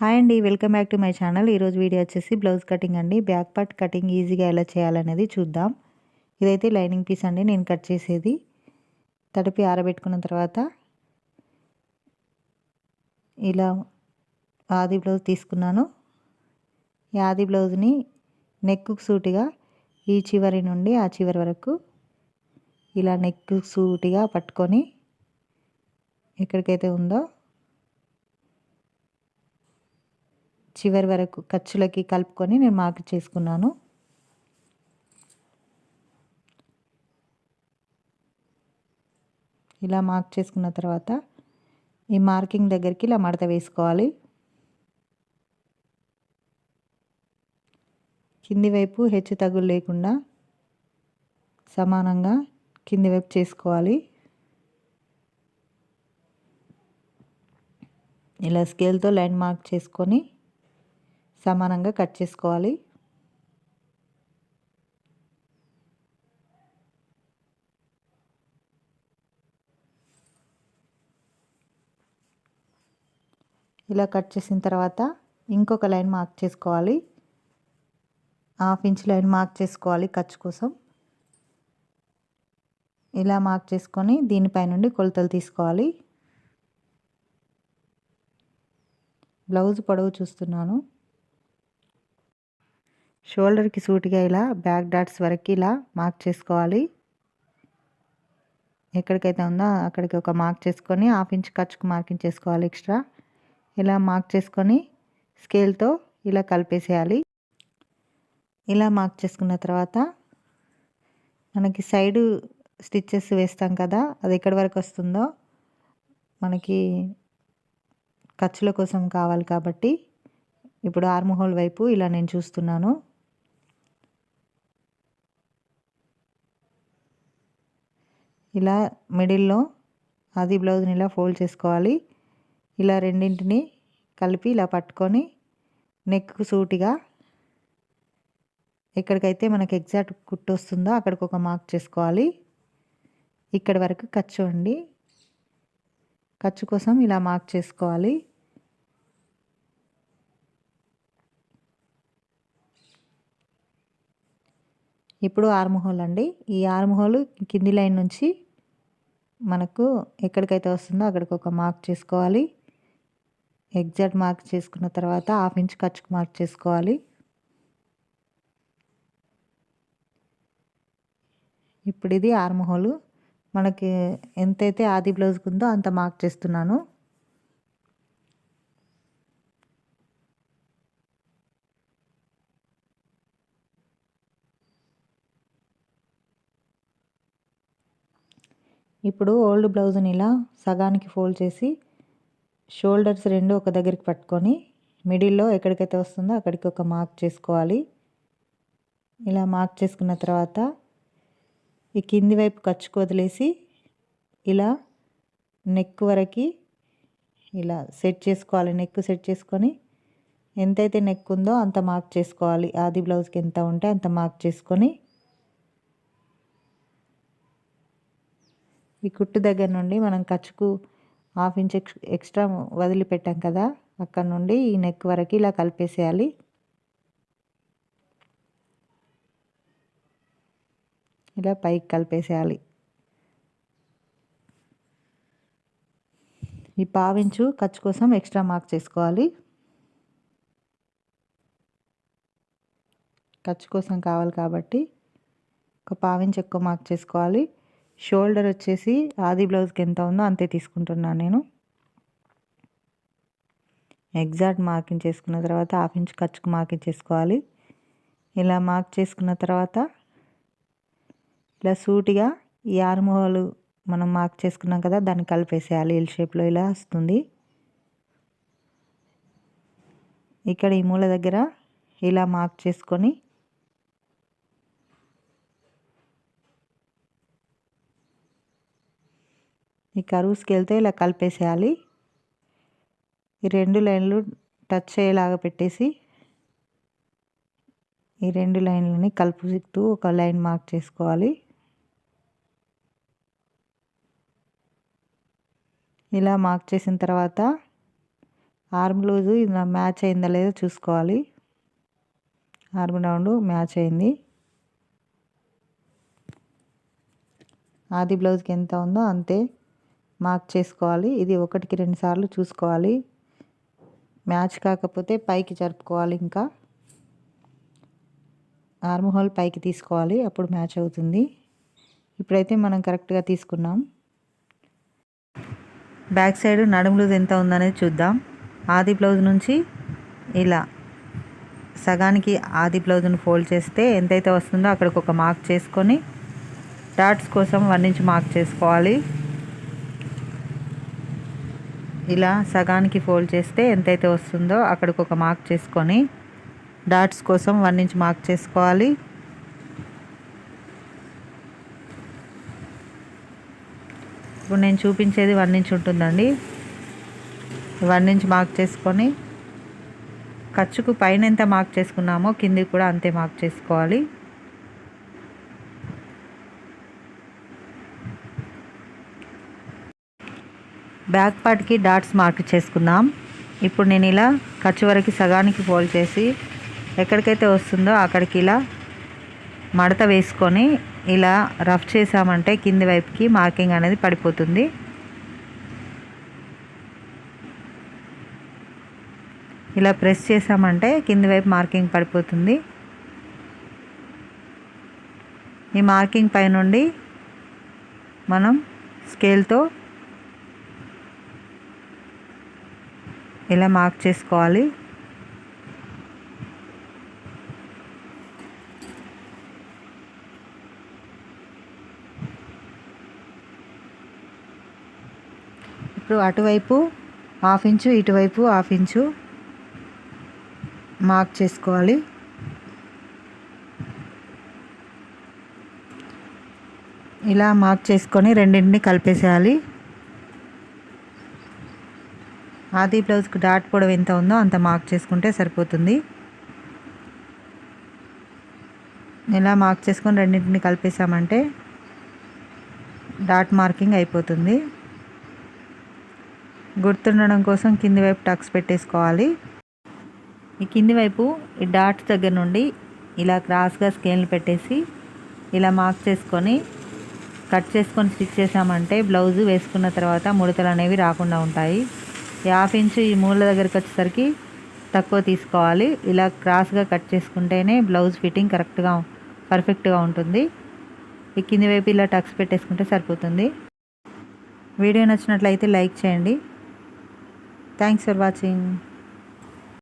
Hi అండి welcome back to my channel. ఈరోజు video వచ్చేసి బ్లౌజ్ కటింగ్ అండి. బ్యాక్ పార్ట్ కటింగ్ ఈజీగా ఎలా చేయాలనేది చూద్దాం. ఇదైతే లైనింగ్ పీస్ అండి నేను కట్ చేసేది. తడిపి ఆరబెట్టుకున్న తర్వాత ఇలా ఆది బ్లౌజ్ తీసుకున్నాను. ఈ ఆది బ్లౌజ్ని నెక్కు సూటిగా ఈ చివరి నుండి ఆ చివరి వరకు ఇలా నెక్కు సూటిగా పట్టుకొని ఎక్కడికైతే ఉందో చివరి వరకు ఖర్చులకి కలుపుకొని నేను మార్క్ చేసుకున్నాను. ఇలా మార్క్ చేసుకున్న తర్వాత ఈ మార్కింగ్ దగ్గరికి ఇలా మడత వేసుకోవాలి. కింది వైపు హెచ్చు తగులు లేకుండా సమానంగా కింది వైపు చేసుకోవాలి. ఇలా స్కేల్తో లైన్ మార్క్ చేసుకొని సమానంగా కట్ చేసుకోవాలి. ఇలా కట్ చేసిన తర్వాత ఇంకొక లైన్ మార్క్ చేసుకోవాలి. హాఫ్ ఇంచ్ లైన్ మార్క్ చేసుకోవాలి ఖర్చు కోసం. ఇలా మార్క్ చేసుకొని దీనిపై నుండి కొలతలు తీసుకోవాలి. బ్లౌజ్ పొడవు చూస్తున్నాను. షోల్డర్కి సూటిగా ఇలా బ్యాక్ డాట్స్ వరకు ఇలా మార్క్ చేసుకోవాలి. ఎక్కడికైతే ఉందో అక్కడికి ఒక మార్క్ చేసుకొని హాఫ్ ఇంచ్ ఖర్చుకు మార్కింగ్ చేసుకోవాలి ఎక్స్ట్రా. ఇలా మార్క్ చేసుకొని స్కేల్తో ఇలా కలిపేసేయాలి. ఇలా మార్క్ చేసుకున్న తర్వాత మనకి సైడు స్టిచ్చెస్ వేస్తాం కదా అది ఎక్కడి వరకు వస్తుందో మనకి ఖర్చుల కోసం కావాలి కాబట్టి. ఇప్పుడు ఆర్మహోల్ వైపు ఇలా నేను చూస్తున్నాను. ఇలా మిడిల్లో అది బ్లౌజ్ని ఇలా ఫోల్డ్ చేసుకోవాలి. ఇలా రెండింటిని కలిపి ఇలా పట్టుకొని నెక్ సూటిగా ఎక్కడికైతే మనకు ఎగ్జాక్ట్ కుట్టు వస్తుందో అక్కడికి ఒక మార్క్ చేసుకోవాలి. ఇక్కడి వరకు ఖర్చు అండి. ఖర్చు కోసం ఇలా మార్క్ చేసుకోవాలి. ఇప్పుడు ఆర్మహోల్ అండి. ఈ ఆర్మహోల్ కింది లైన్ నుంచి మనకు ఎక్కడికైతే వస్తుందో అక్కడికి ఒక మార్క్ చేసుకోవాలి. ఎగ్జాక్ట్ మార్క్ చేసుకున్న తర్వాత హాఫ్ ఇంచ్ ఖర్చుకు మార్క్ చేసుకోవాలి. ఇప్పుడు ఇది ఆర్మహోలు. మనకి ఎంతైతే ఆది బ్లౌజ్కి ఉందో అంత మార్క్ చేస్తున్నాను. ఇప్పుడు ఓల్డ్ బ్లౌజ్ని ఇలా సగానికి ఫోల్డ్ చేసి షోల్డర్స్ రెండు ఒక దగ్గరికి పట్టుకొని మిడిల్లో ఎక్కడికైతే వస్తుందో అక్కడికి ఒక మార్క్ చేసుకోవాలి. ఇలా మార్క్ చేసుకున్న తర్వాత ఈ కింది వైపు ఖర్చుకు వదిలేసి ఇలా నెక్ వరకు ఇలా సెట్ చేసుకోవాలి. నెక్ సెట్ చేసుకొని ఎంతైతే నెక్ ఉందో అంత మార్క్ చేసుకోవాలి. ఆది బ్లౌజ్కి ఎంత ఉంటే అంత మార్క్ చేసుకొని ఈ కుట్టు దగ్గర నుండి మనం ఖర్చుకు హాఫ్ ఇంచ్ ఎక్స్ట్రా వదిలిపెట్టాం కదా అక్కడ నుండి ఈ నెక్ వరకు ఇలా కలిపేసేయాలి. ఇలా పైకి కలిపేసేయాలి. ఈ పావించు ఖర్చు కోసం ఎక్స్ట్రా మార్క్ చేసుకోవాలి. ఖర్చు కోసం కావాలి కాబట్టి ఒక పావించు ఎక్కువ మార్క్ చేసుకోవాలి. షోల్డర్ వచ్చేసి ఆది బ్లౌజ్కి ఎంత ఉందో అంతే తీసుకుంటున్నాను నేను. ఎగ్జాక్ట్ మార్కింగ్ చేసుకున్న తర్వాత హాఫ్ ఇంచ్ ఖర్చుకు మార్కింగ్ చేసుకోవాలి. ఇలా మార్క్ చేసుకున్న తర్వాత ఇలా సూటిగా ఈ ఆర్మోహోలు మనం మార్క్ చేసుకున్నాం కదా దాన్ని కలిపేసేయాలి. ఎల్ షేప్లో ఇలా వస్తుంది. ఇక్కడ ఈ మూల దగ్గర ఇలా మార్క్ చేసుకొని ఈ కరువు స్కేల్తో ఇలా కలిపేసేయాలి. ఈ రెండు లైన్లు టచ్ అయ్యేలాగా పెట్టేసి ఈ రెండు లైన్లని కలుపుతూ ఒక లైన్ మార్క్ చేసుకోవాలి. ఇలా మార్క్ చేసిన తర్వాత ఆర్మ్ లూజు ఇలా మ్యాచ్ అయిందా లేదో చూసుకోవాలి. ఆర్మ్ రౌండ్ మ్యాచ్ అయింది. ఆది బ్లౌజ్కి ఎంత ఉందో అంతే. మార్క్ చేసుకోవాలి. ఇది ఒకటికి రెండు సార్లు చూసుకోవాలి. మ్యాచ్ కాకపోతే పైకి జరుపుకోవాలి ఇంకా. ఆర్మ్ హోల్ పైకి తీసుకోవాలి. అప్పుడు మ్యాచ్ అవుతుంది. ఇప్పుడైతే మనం కరెక్ట్గా తీసుకున్నాం. బ్యాక్ సైడ్ నడుము లూజ్ ఎంత ఉందనేది చూద్దాం. ఆది బ్లౌజ్ నుంచి ఇలా సగానికి ఆది బ్లౌజ్ను ఫోల్డ్ చేస్తే ఎంతైతే వస్తుందో అక్కడికి ఒక మార్క్ చేసుకొని డాట్స్ కోసం వన్ ఇంచ్ మార్క్ చేసుకోవాలి. ఇలా సగానికి ఫోల్డ్ చేస్తే ఎంతైతే వస్తుందో అక్కడికి ఒక మార్క్ చేసుకొని డాట్స్ కోసం వన్ ఇంచ్ మార్క్ చేసుకోవాలి. ఇప్పుడు నేను చూపించేది వన్ ఇంచ్ ఉంటుందండి. వన్ ఇంచ్ మార్క్ చేసుకొని ఖర్చుకు పైన ఎంత మార్క్ చేసుకున్నామో కింది కూడా అంతే మార్క్ చేసుకోవాలి. బ్యాక్ పార్ట్కి డాట్స్ మార్క్ చేసుకుందాం. ఇప్పుడు నేను ఇలా ఖర్చు వరకు సగానికి ఫోల్డ్ చేసి ఎక్కడికైతే వస్తుందో అక్కడికి ఇలా మడత వేసుకొని ఇలా రఫ్ చేసామంటే కింది వైపుకి మార్కింగ్ అనేది పడిపోతుంది. ఇలా ప్రెస్ చేసామంటే కింది వైపు మార్కింగ్ పడిపోతుంది. ఈ మార్కింగ్ పైనుండి మనం స్కేల్తో ఇలా మార్క్ చేసుకోవాలి? ఇప్పుడు అటువైపు హాఫ్ ఇంచు ఇటువైపు హాఫ్ ఇంచు మార్క్ చేసుకోవాలి. ఇలా మార్క్ చేసుకొని రెండింటిని కలిపేసేయాలి. ఆది బ్లౌజ్కి డాట్ పొడవు ఎంత ఉందో అంత మార్క్ చేసుకుంటే సరిపోతుంది. ఇలా మార్క్ చేసుకొని రెండింటిని కలిపేసామంటే డాట్ మార్కింగ్ అయిపోతుంది. గుర్తుండడం కోసం కింది వైపు టక్స్ పెట్టేసుకోవాలి. ఈ కింది వైపు ఈ డాట్ దగ్గర నుండి ఇలా క్రాస్గా స్కేల్ని పెట్టేసి ఇలా మార్క్ చేసుకొని కట్ చేసుకొని స్టిచ్ చేసామంటే బ్లౌజు వేసుకున్న తర్వాత ముడతలు అనేవి రాకుండా ఉంటాయి. హాఫ్ ఇంచు ఈ మూల దగ్గరికి వచ్చేసరికి తక్కువ తీసుకోవాలి. ఇలా క్రాస్గా కట్ చేసుకుంటేనే బ్లౌజ్ ఫిట్టింగ్ కరెక్ట్గా పర్ఫెక్ట్గా ఉంటుంది. ఈ కింది వైపు ఇలా టక్స్ పెట్టేసుకుంటే సరిపోతుంది. వీడియో నచ్చినట్లయితే లైక్ చేయండి. Thanks for watching